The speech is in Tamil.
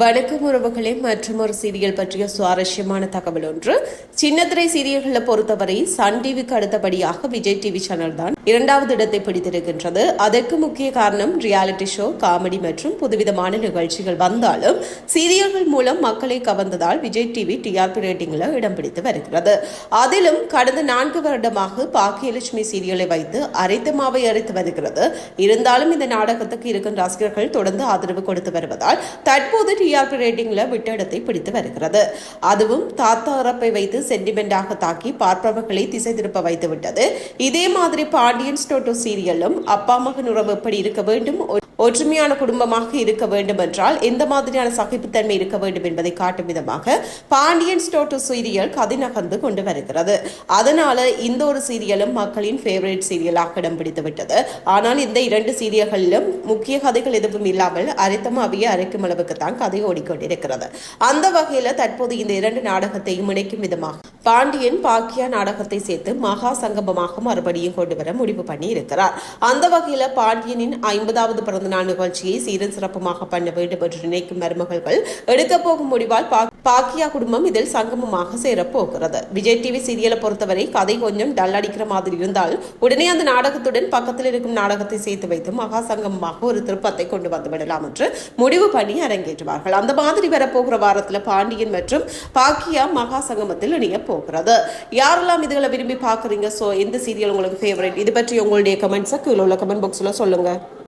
வணக்கம் உறவுகளே மற்றும் ஒரு சீரியல் பற்றிய சுவாரஸ்யமான தகவல் ஒன்று. சின்னத்திரை சீரியல்களை பொறுத்தவரை சன் டிவிக்கு அடுத்தபடியாக விஜய் டிவி சேனல் தான் இரண்டாவது இடத்தை பிடித்திருக்கின்றது. அதற்கு முக்கிய காரணம் ரியாலிட்டி ஷோ காமெடி மற்றும் புதுவிதமான நிகழ்ச்சிகள் வந்தாலும் சீரியல்கள் மூலம் மக்களை கவர்ந்ததால் விஜய் டிவி டிஆர்பி ரேட்டிங்ல இடம் பிடித்து வருகிறது. அதிலும் கடந்த நான்கு வருடமாக பாக்கியலட்சுமி சீரியலை வைத்து அரைத்த மாவை அரைத்து வருகிறது. இருந்தாலும் இந்த நாடகத்துக்கு இருக்கும் ரசிகர்கள் தொடர்ந்து ஆதரவு கொடுத்து வருவதால் தற்போது டிஆர்பி ரேட்டிங்கில் விட்டிடத்தை பிடித்து வருகிறது. அதுவும் தாத்தா வைத்து சென்டிமெண்டாக தாக்கி பார்ப்பவர்களை திசை திருப்ப வைத்து விட்டது. இதே மாதிரி பாண்டியன் ஸ்டோட்டோ சீரியலும் அப்பா மகன் உறவு எப்படி இருக்க வேண்டும் ஒற்றுமையான குடும்பமாக இருக்க வேண்டும் என்றால் எந்த மாதிரியான சகிப்புத்தன்மை இருக்க வேண்டும் என்பதை காட்டும் விதமாக பாண்டியன் ஸ்டோட்டோ சீரியல் கதை நகர்ந்து கொண்டு வருகிறது. அதனால இந்த ஒரு சீரியலும் மக்களின் ஃபேவரட் சீரியலாக இடம் பிடித்து விட்டது. ஆனால் இந்த இரண்டு சீரியல்களிலும் முக்கிய கதைகள் எதுவும் இல்லாமல் அரைத்தமாவிய அரைக்கும் அளவுக்கு தான் கதை ஓடிக்கொண்டிருக்கிறது. அந்த வகையில் தற்போது இந்த இரண்டு நாடகத்தையும் இணைக்கும் விதமாக பாண்டியன் பாக்கியா நாடகத்தை சேர்த்து மகா சங்கமமாக மறுபடியும் கொண்டு வர முடிவு பண்ணி இருக்கிறார் அந்த வகையில் பாண்டியனின் ஐம்பதாவது பிறந்த நாள் நிகழ்ச்சியை சீரன் சிறப்புமாக பண்ண வேண்டும் என்று நினைக்கும் மருமகள்கள் எடுக்க போகும் முடிவால் பா- பாக்கியா குடும்பம் இதில் சங்கமமாக சேரப் போகிறது விஜய் டிவி சீரியலை பொறுத்தவரை கதை கொஞ்சம் டல் அடிக்கிற மாதிரி இருந்தால் உடனே அந்த நாடகத்துடன் பக்கத்தில் இருக்கும் நாடகத்தை சேர்த்து வைத்து மகா சங்கமமாக ஒரு திருப்பத்தை கொண்டு வந்து விடலாம் என்று முடிவு பண்ணி அரங்கேற்றுவார்கள். அந்த மாதிரி வரப்போகிற வாரத்தில் பாண்டியன் மற்றும் பாக்கியா மகா சங்கமத்தில் இணைய போகிறது. யாரெல்லாம் இதுகளை விரும்பி பார்க்குறீங்க? ஸோ எந்த சீரியல் உங்களுக்கு ஃபேவரட் இது பற்றி உங்களுடைய கமெண்ட்ஸை கீழே உள்ள கமெண்ட் பாக்ஸில் சொல்லுங்கள்